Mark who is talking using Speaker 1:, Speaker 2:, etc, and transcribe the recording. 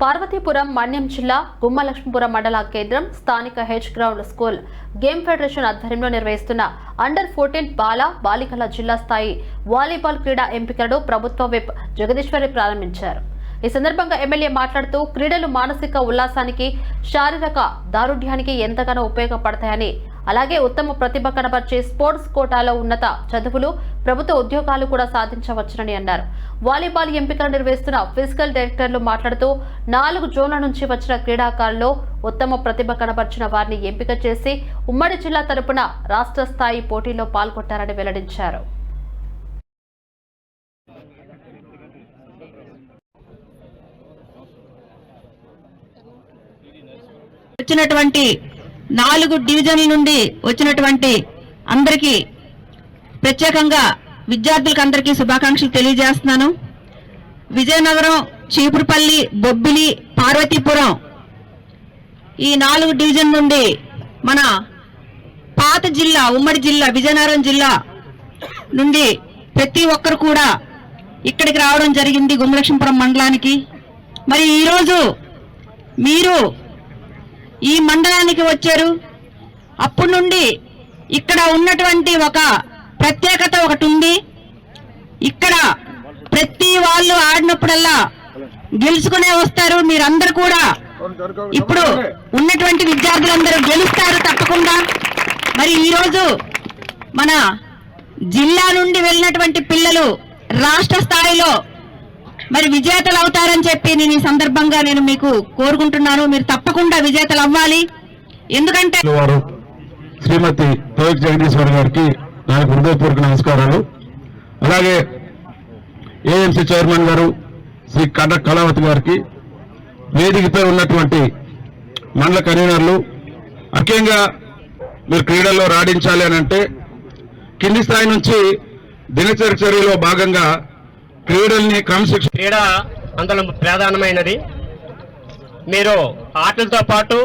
Speaker 1: పార్వతీపురం మన్యం జిల్లా గుమ్మలక్ష్మీపురం మండల కేంద్రం స్థానిక H ground school game federation ఆధ్వర్యంలో నిర్వహిస్తున్న అండర్ ఫోర్టీన్ బాల బాలికల జిల్లా స్థాయి వాలీబాల్ క్రీడా ఎంపికలను ప్రభుత్వ విప్ జగదీశ్వరి ప్రారంభించారు. ఈ సందర్భంగా ఎమ్మెల్యే మాట్లాడుతూ క్రీడలు మానసిక ఉల్లాసానికి శారీరక దారుఢ్యానికి ఎంతగానో ఉపయోగపడతాయని అలాగే ఉత్తమ ప్రతిభ కనబర్చే స్పోర్ట్స్ కోటాలో ఉన్నత చదువులు ప్రభుత్వ ఉద్యోగాలు కూడా సాధించవచ్చునని అన్నారు. వాలీబాల్ ఎంపికలు నిర్వహిస్తున్న ఫిజికల్ డైరెక్టర్లు మాట్లాడుతూ నాలుగు జోన్ల నుంచి వచ్చిన క్రీడాకారుల్లో ఉత్తమ ప్రతిభ కనబర్చిన వారిని ఎంపిక చేసి ఉమ్మడి జిల్లా తరపున రాష్ట్ర స్థాయి పోటీలో పాల్గొంటారని వెల్లడించారు.
Speaker 2: వచ్చినటువంటి నాలుగు డివిజన్ల నుండి వచ్చినటువంటి అందరికీ ప్రత్యేకంగా విద్యార్థులకు అందరికీ శుభాకాంక్షలు తెలియజేస్తున్నాను. విజయనగరం చీపురుపల్లి బొబ్బిలి పార్వతీపురం ఈ నాలుగు డివిజన్ నుండి మన పాత జిల్లా ఉమ్మడి జిల్లా విజయనగరం జిల్లా నుండి ప్రతి ఒక్కరు కూడా ఇక్కడికి రావడం జరిగింది గుమ్మలక్ష్మీపురం మండలానికి. మరి ఈరోజు మీరు ఈ మండలానికి వచ్చారు. అప్పటి నుండి ఇక్కడ ఉన్నటువంటి ఒక ప్రత్యేకత ఒకటి ఉంది. ఇక్కడ ప్రతి వాళ్ళు ఆడినప్పుడల్లా గెలుచుకునే వస్తారు. మీరందరూ కూడా ఇప్పుడు ఉన్నటువంటి విద్యార్థులందరూ గెలుస్తారు తప్పకుండా. మరి ఈరోజు మన జిల్లా నుండి వెళ్ళినటువంటి పిల్లలు రాష్ట్ర స్థాయిలో మరి విజేతలు అవుతారని చెప్పి నేను ఈ సందర్భంగా నేను మీకు కోరుకుంటున్నాను. మీరు తప్పకుండా విజేతలు అవ్వాలి. ఎందుకంటే
Speaker 3: వారు శ్రీమతి తోయక్ జగదీశ్వర్ గారికి నా హృదయపూర్వక నమస్కారాలు. అలాగే ఏఎంసీ చైర్మన్ గారు శ్రీ కడ కళావతి గారికి వేదికపై ఉన్నటువంటి మండల కన్వీనర్లు ముఖ్యంగా మీరు క్రీడల్లో రాణించాలి అని అంటే కింది స్థాయి నుంచి దినచర్యలో భాగంగా క్రీడల్ని క్రమశిక్షణ
Speaker 4: క్రీడ అందులో ప్రధానమైనది. మీరు ఆటలతో పాటు